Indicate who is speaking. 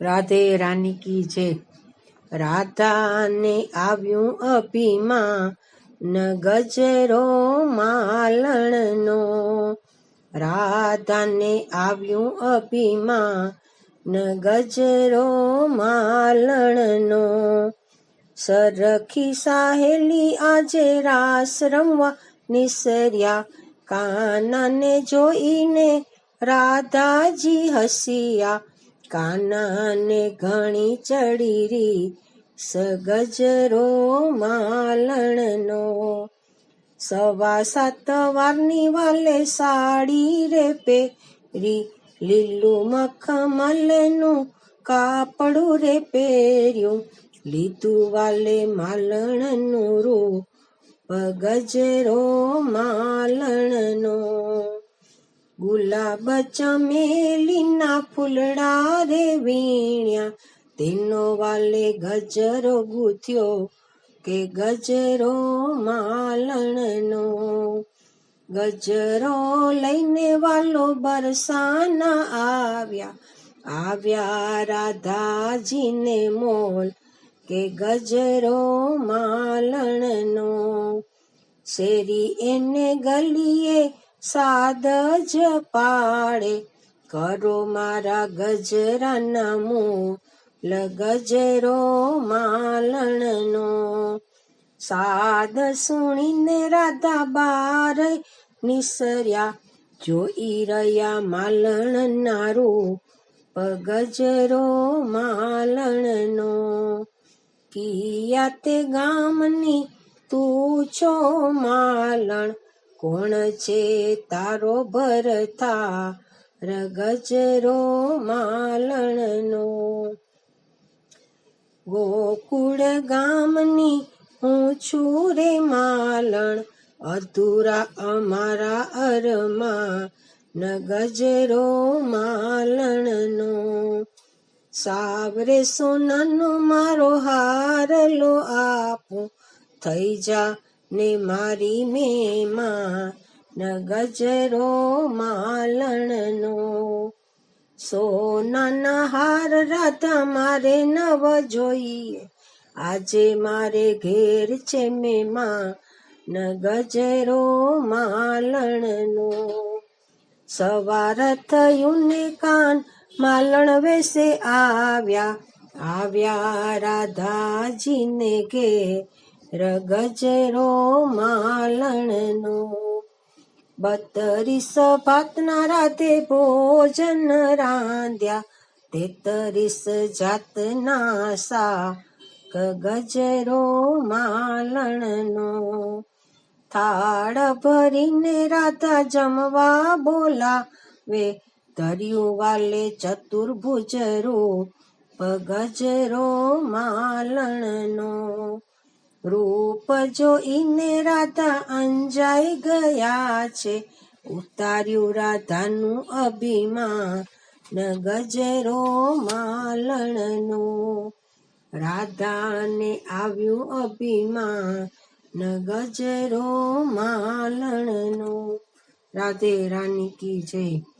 Speaker 1: રાધે રાની કી જય. રાધાને આવ્યું અભિમા ન ગજરો માલણનો. રાધાને આવ્યું અભિમા ન ગજરો માલણનો. સરખી સાહેલી આજે રાસ રમવા નિસર્યા, કાનાને જોઈને રાધાજી હસિયા. કાનાને ઘણી ચડી રી સગજરો માલણનો સવા સાત વારની વાલે સાડી રે પેરી લીલું મખમલનું કાપડું રે પહેર્યું લીધું વાલે માલણનું રૂ પગજરો માલણનો ગુલાબ ચમેલીના ફૂલડા રે વીણ્યા. તેનો વાલે ગજરો ગૂથ્યો કે ગજરો માલણનો. ગજરો લઈને વાલો બરસાના આવ્યા. આવ્યા રાધાજીને મોલ કે ગજરો માલણનો. શેરી એને ગલીએ સાદ જ પાડે કરો મારા ગજરાના મૂલ ગજરો માલણનો. સાદ સુણીને રાધા બાર નિસર્યા, જોઈ રહ્યા માલણના રૂપ ગજરો માલણનો. કિયા તે ગામની તું છો માલણ કોણ છે તારો ભરતા રગજરો માલણનો ગોકુળ ગામની હું છું રે માલણ, અધૂરા અમારા અરમાં. ન ગજરો માલણનો સાવરે સોનાનો મારો હારલો આપો, થઈ જા ને મારી મેમાં ગજરો માલણનો સોનાના હાર રાધા મારે નવ જોઈએ આજે મારે ઘેર છે મેમાં ગજરો માલણનો સવાર થયું ને કાન માલણ વેસે આવ્યા આવ્યા રાધાજીને ઘેર ગજરો માલણનો, બત્રીસ ભાતના રાતે ભોજન રાંધ્યા, તેતરીસ જાતના શાક, ગજરો માલણનો. થાળ ભરીને રાધા જમવા બોલાવે ધર્યું વાલે ચતુર્ભુજ રૂપ, ગજરો માલણનો. રૂપ જોઈને રાધા અંજાઈ ગયા છે, ઉતાર્યું રાધાનું અભિમાન ગજરો માલણનો. રાધાને આવ્યું અભિમાન ગજરો માલણનો. રાધે રાની કી જય.